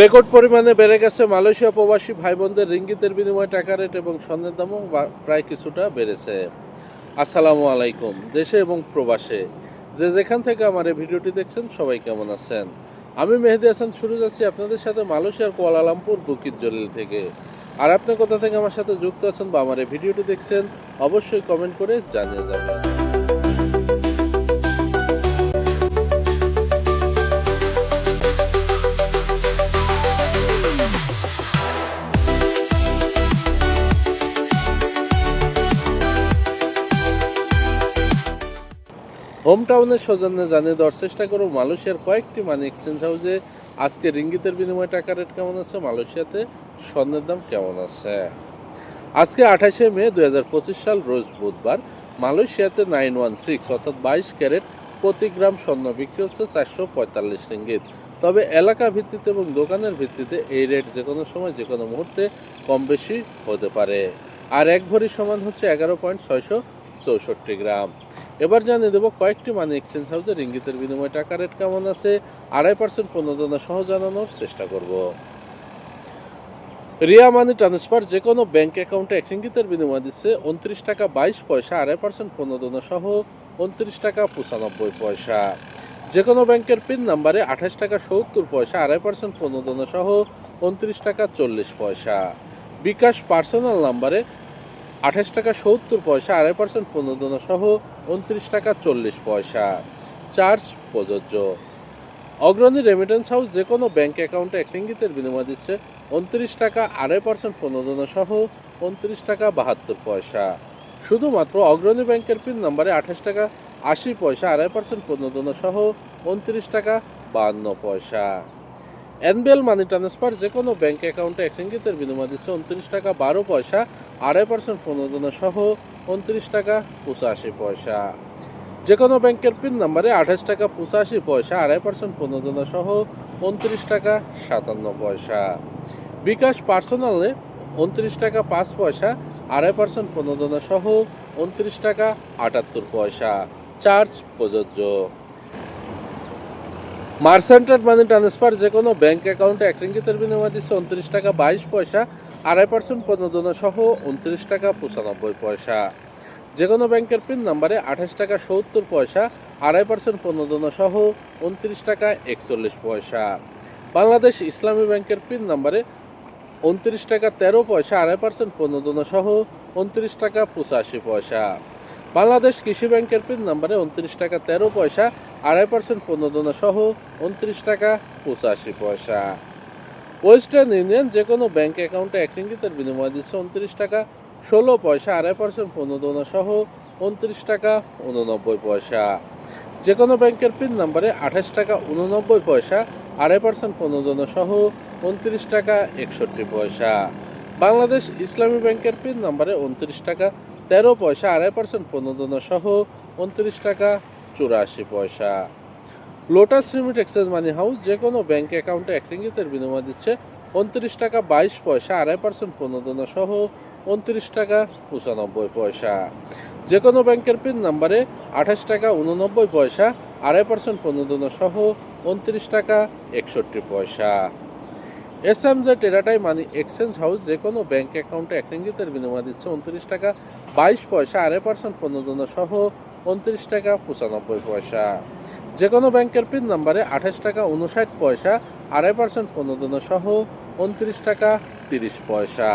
Record পরিমাণে বেড়ে গেছে মালয়েশিয়া প্রবাসী ভাই বোনদের রিঙ্গিতের বিনিময়ে টাকা রেট এবং স্বর্ণের দামও প্রায় কিছুটা বেড়েছে। আসসালামু আলাইকুম, দেশে এবং প্রবাসে। যে যেখান থেকে আমার এই ভিডিওটি দেখছেন, সবাই কেমন আছেন? আমি মেহেদি হাসান, শুরু যাচ্ছি আপনাদের সাথে মালয়েশিয়ার কুয়ালালামপুর, বুকির জলিল থেকে। আর আপনি কোথা থেকে আমার সাথে যুক্ত আছেন বা আমার এই ভিডিওটি দেখছেন, অবশ্যই কমেন্ট করে জানিয়ে যাবেন। হোম টাউনের সৌজন্যে জানিয়ে দেওয়ার চেষ্টা করব, মালয়েশিয়ার কয়েকটি মানি এক্সচেঞ্জ হাউসে আজকে রিঙ্গিতের বিনিময়ে টাকা রেট কেমন আছে, মালয়েশিয়াতে স্বর্ণের দাম কেমন আছে? আজকে আঠাশে মে দু হাজার পঁচিশ সাল, রোজ বুধবার, মালয়েশিয়াতে নাইন ওয়ান সিক্স অর্থাৎ বাইশ ক্যারেট প্রতি গ্রাম স্বর্ণ বিক্রি হচ্ছে চারশো পঁয়তাল্লিশ রিঙ্গিত। তবে এলাকা ভিত্তিতে এবং দোকানের ভিত্তিতে এই রেট যে কোনো সময় যে কোনো মুহূর্তে কম বেশি হতে পারে। আর এক ভরি সমান হচ্ছে এগারো পয়েন্ট ছয়শো চৌষট্টি গ্রাম। এবার জানিয়ে দেবো কয়েকটি মানি এক্সচেঞ্জ হাউসে ইঙ্গিতের বিনিময়ে টাকা রেট কেমন আছে, আড়াই পার্সেন্ট প্রণোদনা সহ জানানোর চেষ্টা করব। রিয়া মানি ট্রান্সফার যে কোনো ব্যাঙ্ক অ্যাকাউন্টে এক ইঙ্গিতের বিনিময় দিচ্ছে উনত্রিশ টাকা বাইশ পয়সা, আড়াই পার্সেন্ট প্রণোদনা সহ উনত্রিশ টাকা পঁচানব্বই পয়সা। যে কোনো ব্যাংকের পিন নাম্বারে আঠাশ টাকা সত্তর পয়সা, আড়াই পার্সেন্ট প্রণোদনা সহ উনত্রিশ টাকা চল্লিশ পয়সা। বিকাশ পার্সোনাল নাম্বারে আঠাশ টাকা সত্তর পয়সা, আড়াই পার্সেন্ট প্রণোদনা সহ উনত্রিশ টাকা চল্লিশ পয়সা। চার্জ প্রযোজ্য। অগ্রণী রেমিটেন্স হাউস যে কোনো ব্যাঙ্ক অ্যাকাউন্টে এক ইঙ্গিতের বিনিময় দিচ্ছে উনত্রিশ টাকা, আড়াই পার্সেন্ট প্রণোদনা সহ উনত্রিশ টাকা বাহাত্তর পয়সা। শুধুমাত্র অগ্রণী ব্যাংকের পিন নাম্বারে আঠাশ টাকা, আশি পয়সা, আড়াই পার্সেন্ট প্রণোদনা সহ উনত্রিশ টাকা, বাহান্ন পয়সা। এনবিএল মানি ট্রান্সফার যে কোনো ব্যাঙ্ক অ্যাকাউন্টে এক ইঙ্গিতের বিনিময় দিচ্ছে উনত্রিশ টাকা, বারো পয়সা আড়াই পার্সেন্ট প্রণোদনা সহ উনত্রিশ টাকা পঁচাশি পয়সা। যে কোনো ব্যাংকের পিন নাম্বারে আঠাশ টাকা পঁচাশি পয়সা, আড়াই পার্সেন্ট প্রণোদনা সহ উনত্রিশ টাকা সাতান্ন পয়সা। বিকাশ পার্সোনালে উনত্রিশ টাকা পাঁচ পয়সা, আড়াই পার্সেন্ট প্রণোদনা সহ উনত্রিশ টাকা আটাত্তর পয়সা। চার্জ প্রযোজ্য। মার্সেন্টেড মানি ট্রান্সফার যে কোনো ব্যাংক অ্যাকাউন্টে এক রিঙ্গিতের বিনিময় দিচ্ছে উনত্রিশ টাকা বাইশ পয়সা আড়াই পার্সেন্ট প্রণোদনা সহ উনত্রিশ টাকা পঁচানব্বই পয়সা। যে কোনো ব্যাংকের পিন নাম্বারে আঠাশ টাকা সত্তর পয়সা, আড়াই পার্সেন্ট প্রণোদনা সহ উনত্রিশ টাকা একচল্লিশ পয়সা। বাংলাদেশ ইসলামী ব্যাংকের পিন নাম্বারে উনত্রিশ টাকা তেরো পয়সা, আড়াই পার্সেন্ট প্রণোদনা সহ উনত্রিশ টাকা পঁচাশি পয়সা। বাংলাদেশ কৃষি ব্যাংকের পিন নাম্বারে উনত্রিশ টাকা তেরো পয়সা, আড়াই পার্সেন্ট প্রণোদনা সহ উনত্রিশ টাকা পঁচাশি পয়সা। ওয়েস্টার্ন ইউনিয়ন যে কোনো ব্যাঙ্ক অ্যাকাউন্টে এক রিঙ্গিতের বিনিময় দিচ্ছে উনত্রিশ টাকা, ষোলো পয়সা, আড়াই পার্সেন্ট প্রণোদনা সহ উনত্রিশ টাকা, উননব্বই পয়সা। যে কোনো ব্যাংকের পিন নাম্বারে আঠাশ টাকা, উননব্বই পয়সা, আড়াই পার্সেন্ট প্রণোদনা সহ উনত্রিশ টাকা, একষট্টি পয়সা। বাংলাদেশ ইসলামী ব্যাংকের পিন নাম্বারে উনত্রিশ টাকা, তেরো পয়সা, আড়াই পার্সেন্ট প্রণোদনা সহ উনত্রিশ টাকা, চুরাশি পয়সা। Lotus limit exchange money house যে কোনো ব্যাঙ্ক অ্যাকাউন্টে এক রিঙ্গিতের বিনিময় দিচ্ছে উনত্রিশ টাকা বাইশ পয়সা, আড়াই পার্সেন্ট প্রণোদনা সহ উনত্রিশ টাকা পঁচানব্বই পয়সা। যে কোনো ব্যাংকের পিন নাম্বারে আঠাশ টাকা উননব্বই পয়সা, আড়াই পার্সেন্ট প্রণোদনা সহ উনত্রিশ টাকা একষট্টি পয়সা। এস এম জে টেরাটাই মানি এক্সচেঞ্জ হাউস যে কোনো ব্যাঙ্ক অ্যাকাউন্টে এক রিঙ্গিতের বিনিময় দিচ্ছে উনত্রিশ টাকা বাইশ পয়সা, আড়াই পার্সেন্ট প্রণোদনা সহ উনত্রিশ টাকা পঁচানব্বই পয়সা। যে কোনো ব্যাংকের পিন নাম্বারে আঠাশ টাকা উনষাট পয়সা, আড়াই পার্সেন্ট প্রণোদনা সহ উনত্রিশ টাকা তিরিশ পয়সা।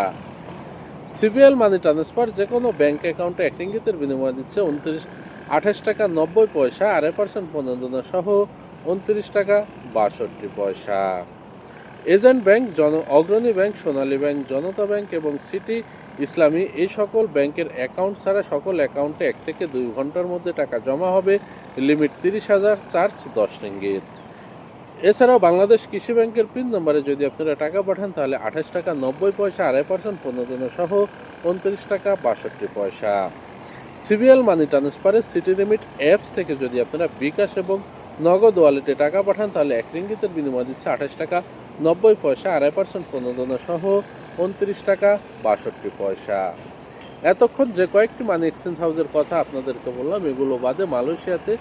সিবিএল মানি ট্রান্সফার যে কোনো ব্যাংক অ্যাকাউন্টে এক রিঙ্গিতের বিনিময় দিচ্ছে উনত্রিশ, আঠাশ টাকা নব্বই পয়সা, আড়াই পার্সেন্ট প্রণোদনা সহ উনত্রিশ টাকা বাষট্টি পয়সা। এজেন্ট ব্যাংক জন, Agrani bank Sonali bank, Janata bank এবং সিটি ইসলামী এই সকল ব্যাংকের অ্যাকাউন্ট ছাড়া সকল অ্যাকাউন্টে এক থেকে দুই ঘণ্টার মধ্যে টাকা জমা হবে, লিমিট তিরিশ হাজার চার্জ দশ রিঙ্গিত। এছাড়াও বাংলাদেশ কৃষি ব্যাংকের পিন নম্বরে যদি আপনারা টাকা পাঠান, তাহলে আঠাশ টাকা নব্বই পয়সা, আড়াই পার্সেন্ট প্রণোদনা সহ উনত্রিশ টাকা বাষট্টি পয়সা। সিবিএল মানি ট্রান্সফারের সিটি লিমিট অ্যাপস থেকে যদি আপনারা বিকাশ এবং নগদ ওয়ালেটে টাকা পাঠান, তাহলে এক রিঙ্গিতের বিনিময় দিচ্ছে আঠাশ টাকা নব্বই পয়সা, আড়াই পার্সেন্ট প্রণোদনা সহ উনত্রিশ টাকা বাষট্টি পয়সা। এতক্ষণ যে কয়েকটি মানি এক্সচেঞ্জ হাউসের কথা আপনাদেরকে বললাম, এগুলো বাদে মালয়েশিয়াতে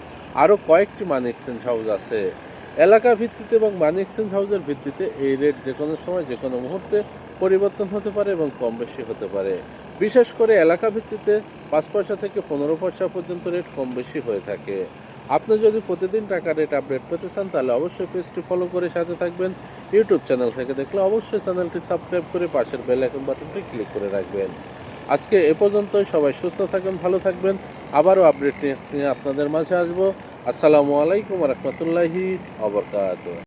আরও কয়েকটি মানি এক্সচেঞ্জ হাউস আছে। এলাকা ভিত্তিতে এবং মানি এক্সচেঞ্জ হাউসের ভিত্তিতে এই রেট যে কোনো সময়, যে কোনো মুহূর্তে পরিবর্তন হতে পারে এবং কম বেশি হতে পারে। বিশেষ করে এলাকা ভিত্তিতে পাঁচ পয়সা থেকে পনেরো পয়সা পর্যন্ত রেট কম বেশি হয়ে থাকে। আপনি যদি প্রতিদিন টাকা রেট আপডেট পেতে চান, তাহলে অবশ্যই পেজটি ফলো করে সাথে থাকবেন। ইউটিউব চ্যানেল থেকে দেখলে অবশ্যই চ্যানেলটি সাবস্ক্রাইব করে পাশের বেল আইকন বাটনটি ক্লিক করে রাখবেন। আজকে এ পর্যন্তই, সবাই সুস্থ থাকবেন ভালো থাকবেন। আবারও আপডেট নিয়ে আপনাদের মাঝে আসব। আসসালামু আলাইকুম রহমতুল্লাহি আবরকাত